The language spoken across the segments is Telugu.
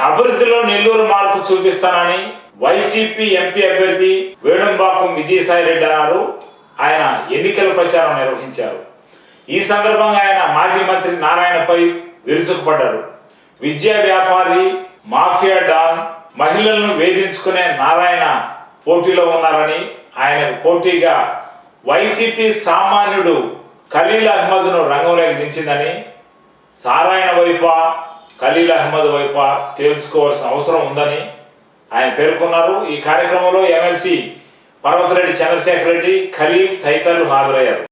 అభివృద్ధిలో నెల్లూరు మార్పు చూపిస్తానని వైసీపీ ఎంపీ అభ్యర్థి వేణుంబాకం విజయసాయి రెడ్డి అన్నారు. ఆయన ఎన్నికల ప్రచారం నిర్వహించారు. ఈ సందర్భంగా ఆయన మాజీ మంత్రి నారాయణపై విరుచుకుపడ్డారు. విద్యా వ్యాపారి మాఫియా డాన్ మహిళలను వేధించుకునే నారాయణ పోటీలో ఉన్నారని ఆయనకు పోటీగా వైసీపీ సామాన్యుడు ఖలీల్ అహ్మద్ను రంగంలోకి దించిందని సారాయణ వైపా ఖలీల్ అహ్మద్ వైపా తెలుసుకోవాల్సిన అవసరం ఉందని ఆయన పేర్కొన్నారు. ఈ కార్యక్రమంలో ఎమ్మెల్సీ పర్వతరెడ్డి చంద్రశేఖర్ రెడ్డి ఖలీల్ తదితరులు హాజరయ్యారు.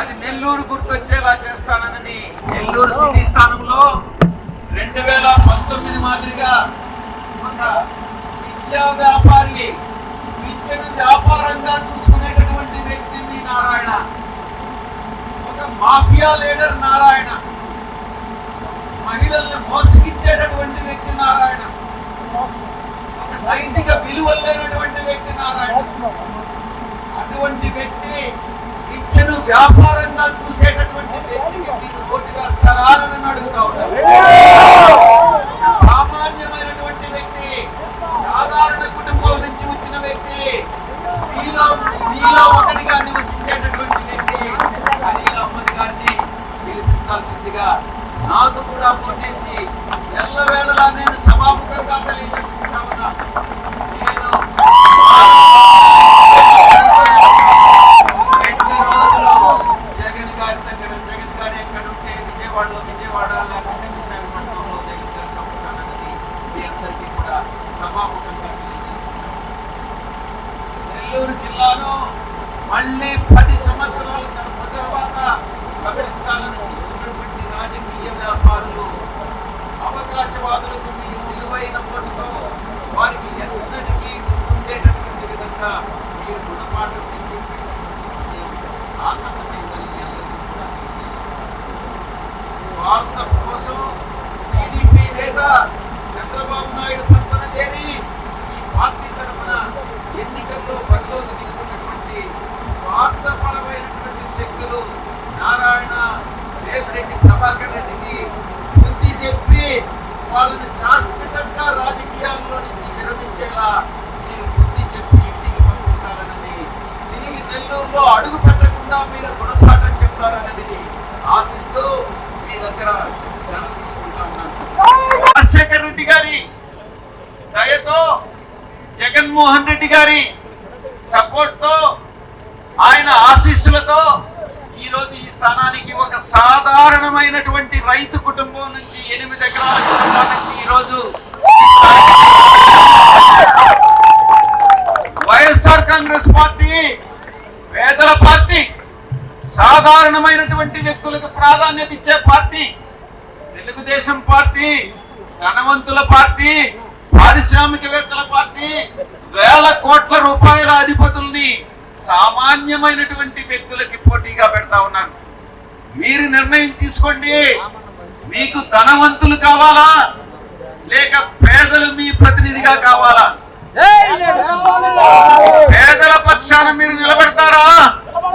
అది నెల్లూరు గుర్తొచ్చేలా చేస్తానని నెల్లూరు సిటీ స్థానంలో రెండు వేల పంతొమ్మిది మాదిరిగా ఒక విద్యా వ్యాపారి విద్యను వ్యాపారంగా చూసుకునేటటువంటి వ్యక్తి మీ నారాయణ. ఒక మాఫియా లీడర్ నారాయణ. మహిళల్ని మోసగించేటటువంటి వ్యక్తి నారాయణ. ఒక నైతిక విలువలు లేనటువంటి వ్యక్తి నారాయణ. అటువంటి వ్యక్తి విద్యను వ్యాపారంగా చూసేటటువంటి వ్యక్తికి మీరు ఓటు వేస్తారా అని అడుగుతా ఉన్నారు. విజయవాడలో విజయవాడ లేకుంటే విశాఖపట్నంలో జగన్ గారు తప్పుతానన్నది మీ అందరికీ కూడా సభాముఖంగా తెలియజేస్తున్నాను. నెల్లూరు జిల్లాలో మళ్ళీ పది సంవత్సరాల తర్వాత కబలించాలని చూస్తున్నటువంటి రాజకీయ వ్యాపారులు అవకాశవాదులకు మీ విలువైన ఓటుతో వారికి ఎన్నటికీ గుర్తుండేటటువంటి విధంగా మీరు గుణపాఠం నేర్పించేటటువంటి సమయం ఆసన్నమైందని మీ అందరికీ కూడా భారత కోసం టీడీపీ నేత చంద్రబాబు నాయుడు పచ్చన చేరి ఈ పార్టీ తరఫున ఎన్నికల్లో బరిలోకి దిగుతున్నటువంటి స్వార్థపరమైనటువంటి శక్తులు నారాయణ రేవరెడ్డి ప్రభాకర్ రెడ్డికి బుద్ధి చెప్పి వాళ్ళని శాశ్వతంగా రాజకీయాల్లో నుంచి విరమించేలా మీరు బుద్ధి చెప్పి ఇంటికి పంపించాలన్నది. తిరిగి నెల్లూరులో అడుగు పెట్టకుండా మీరు గుణపాఠం చెప్తారని గారి దయతో జగన్మోహన్ రెడ్డి గారి సపోర్ట్తో ఆయన ఆశీస్సులతో ఈ రోజు ఈ స్థానానికి ఒక సాధారణమైనటువంటి రైతు కుటుంబం నుంచి ఎనిమిది ఎకరాల కుటుంబం నుంచి ఈ రోజు వైఎస్ఆర్ కాంగ్రెస్ పార్టీ పేదల పార్టీ సాధారణమైనటువంటి వ్యక్తులకు ప్రాధాన్యత ఇచ్చే పార్టీ తెలుగుదేశం పార్టీ ధనవంతుల పార్టీ పారిశ్రామికవేత్తల పార్టీ వేల కోట్ల రూపాయల అధిపతుల్ని సామాన్యమైనటువంటి వ్యక్తులకి పోటీగా పెడతా ఉన్నారు మీరు నిర్ణయం తీసుకోండి. మీకు ధనవంతులు కావాలా? లేక పేదలు మీ ప్రతినిధిగా కావాలా? పేదల పక్షాన మీరు నిలబెడతారా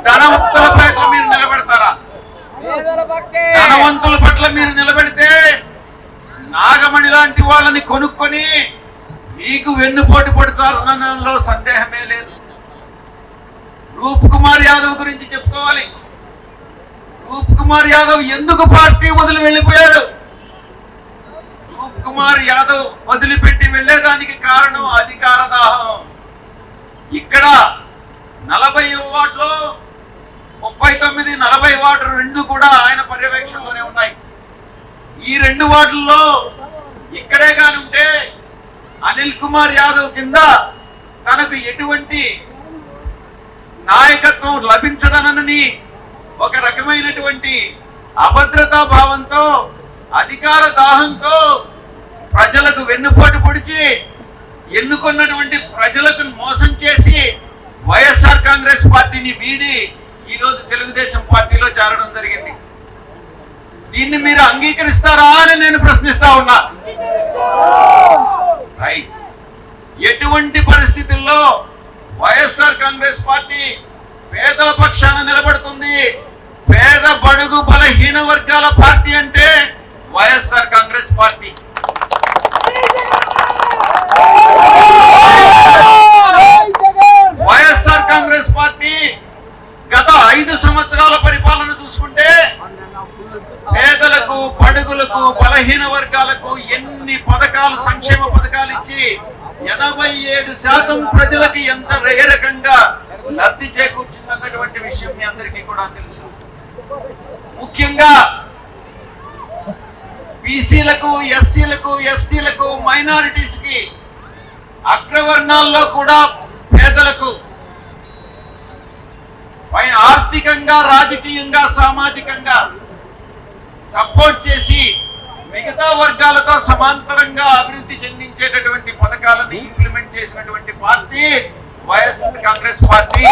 ధనవంతుల పట్ల మీరు నిలబెడతారా ధనవంతుల పట్ల మీరు నిలబెడితే నాగమణి లాంటి వాళ్ళని కొనుక్కొని నీకు వెన్నుపోటు పొడిచాలనలో సందేహమే లేదు. రూప్ కుమార్ యాదవ్ గురించి చెప్పుకోవాలి. రూప్ కుమార్ యాదవ్ ఎందుకు పార్టీ వదిలి వెళ్ళిపోయాడు? రూప్ కుమార్ యాదవ్ వదిలిపెట్టి వెళ్ళేదానికి కారణం అధికార దాహం. ఇక్కడ నలభై వార్డులో ముప్పై తొమ్మిది నలభై వార్డు రెండు కూడా ఆయన పర్యవేక్షణలోనే ఉన్నాయి. ఈ రెండు వార్డుల్లో ఇక్కడే కాని ఉంటే అనిల్ కుమార్ యాదవ్ కింద తనకు ఎటువంటి నాయకత్వం లభించదనని ఒక రకమైనటువంటి అభద్రతా భావంతో అధికార దాహంతో ప్రజలకు వెన్నుపోటు పొడిచి ఎన్నుకున్నటువంటి ప్రజలకు మోసం చేసి వైఎస్ఆర్ కాంగ్రెస్ పార్టీని వీడి ఈ రోజు తెలుగుదేశం పార్టీలో చేరడం జరిగింది. దీన్ని మీరు అంగీకరిస్తారా అని నేను ప్రశ్నిస్తా ఉన్నా. రైట్ పరిస్థితుల్లో వైఎస్ఆర్ కాంగ్రెస్ పార్టీ పేదల పక్షాన నిలబడుతుంది. పేద బడుగు బలహీన వర్గాల పార్టీ అంటే వైఎస్ఆర్ కాంగ్రెస్ పార్టీ. వైఎస్ఆర్ కాంగ్రెస్ పార్టీ గత ఐదు సంవత్సరాల పరిపాలన చూసుకుంటే పేదలకు బడుగులకు బలహీన వర్గాలకు ఎన్ని పథకాలు సంక్షేమ పథకాలు ఇచ్చి ఎనభై ఏడు శాతం ప్రజలకి ఎంత ఏ రకంగా లబ్ధి చేకూర్చిందన్నటువంటి విషయం మీ అందరికీ కూడా తెలుసు. ముఖ్యంగా బీసీలకు ఎస్సీలకు ఎస్టీలకు మైనారిటీస్కి అగ్రవర్ణాల్లో కూడా పేదలకు పై- ఆర్థికంగా రాజకీయంగా సామాజికంగా సపోర్ట్ చేసి మిగతా వర్గాలతో సమాంతరంగా అభివృద్ధి చెందించేటటువంటి పథకాలను ఇంప్లిమెంట్ చేసినటువంటి పార్టీ వైఎస్ఆర్ కాంగ్రెస్ పార్టీ.